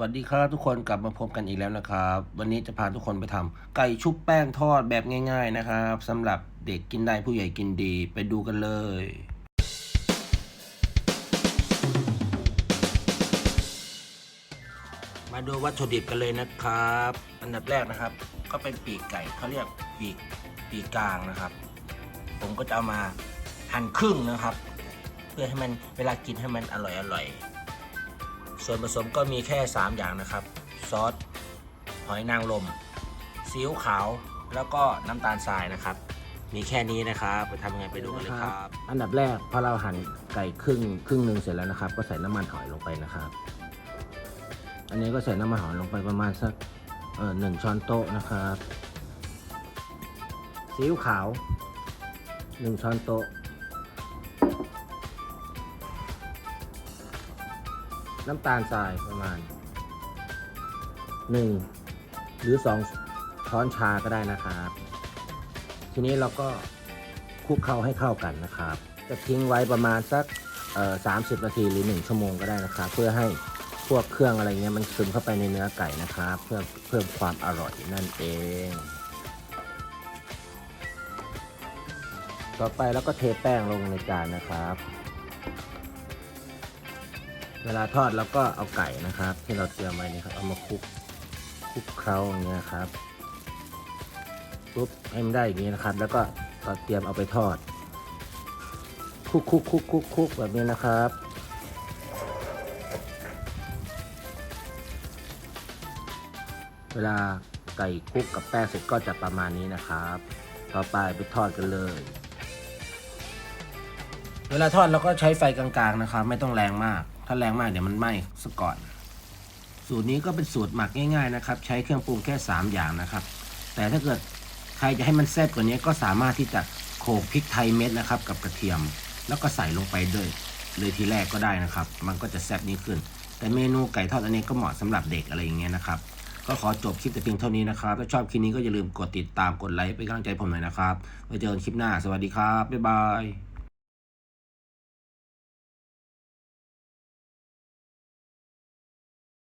วัสดีครับทุกคนกลับมาพบกันอีกแล้วนะครับ วันนี้จะพาทุกคนไปทำไก่ชุบแป้งทอดแบบง่าย ๆนะครับสำหรับเด็กกินได้ผู้ใหญ่กินดีไปดูกันเลย มาดูวัตถุดิบกันเลยนะครับ อันดับแรกนะครับ ก็เป็นปีกไก่เขาเรียกปีกปีกกลางนะครับ ผมก็จะเอามาหั่นครึ่งนะครับ เพื่อให้มันเวลากินให้มันอร่อยอร่อยๆ ส่วนผสมก็มีแค่ 3 อย่างนะครับ ซอสหอยนางรมซีอิ๊วขาวแล้วก็น้ำตาลทรายนะครับ มีแค่นี้นะครับไปทำยังไงไปดูกันเลยครับ อันดับแรกพอเราหั่นไก่ครึ่งครึ่งหนึ่งเสร็จแล้วนะครับ ก็ใส่น้ำมันหอยลงไปนะครับ อันนี้ก็ใส่น้ำมันหอยลงไปประมาณสักเออหนึ่งช้อนโต๊ะนะครับซีอิ๊วขาวหนึ่งช้อนโต๊ะ น้ำตาลทรายประมาณหนึ่งหรือสองช้อนชาก็ได้นะครับ ทีนี้เราก็คลุกเข้าให้เข้ากันนะครับ จะทิ้งไว้ประมาณสักสามสิบนาทีหรือ 1 ชั่วโมงก็ได้นะครับ เพื่อให้พวกเครื่องอะไรเงี้ยมันซึมเข้าไปในเนื้อไก่นะครับ เพื่อเพิ่มความอร่อยนั่นเอง ต่อไปแล้วก็เทแป้งลงในจานนะครับ เวลาทอดเราก็เอาไก่นะครับ ที่เราเตรียมไว้นี่ครับเอามาคลุกคลุกเคล้าอย่างเงี้ยครับปุ๊บให้มันได้อย่างนี้นะครับ แล้วก็เราเตรียมเอาไปทอดคลุกคลุกคลุกคลุกคลุกแบบนี้นะครับเวลาไก่คลุกกับแป้งเสร็จก็จะประมาณนี้นะครับ ต่อไปไปทอดกันเลย เวลาทอดเราก็ใช้ไฟกลางๆนะครับ ไม่ต้องแรงมาก ถ้าแรงมากเดี๋ยวมันไหม้ซะก่อน สูตรนี้ก็เป็นสูตรหมักง่ายๆนะครับ ใช้เครื่องปรุงแค่ 3 อย่างนะครับ แต่ถ้าเกิดใครจะให้มันแซ่บกว่านี้ก็สามารถที่จะโขลกพริกไทยเม็ดนะครับ กับกระเทียม แล้วก็ใส่ลงไปด้วยเลยทีแรกก็ได้นะครับ มันก็จะแซ่บนี้ขึ้น แต่เมนูไก่ทอดอันนี้ก็เหมาะสำหรับเด็กอะไรอย่างเงี้ยนะครับ ก็ขอจบคลิปแต่เพียงเท่านี้นะครับ ถ้าชอบคลิปนี้ก็อย่าลืมกดติดตามกดไลค์เป็นกำลังใจผมหน่อยนะครับไว้เจอกันคลิปหน้า สวัสดีครับบ๊ายบาย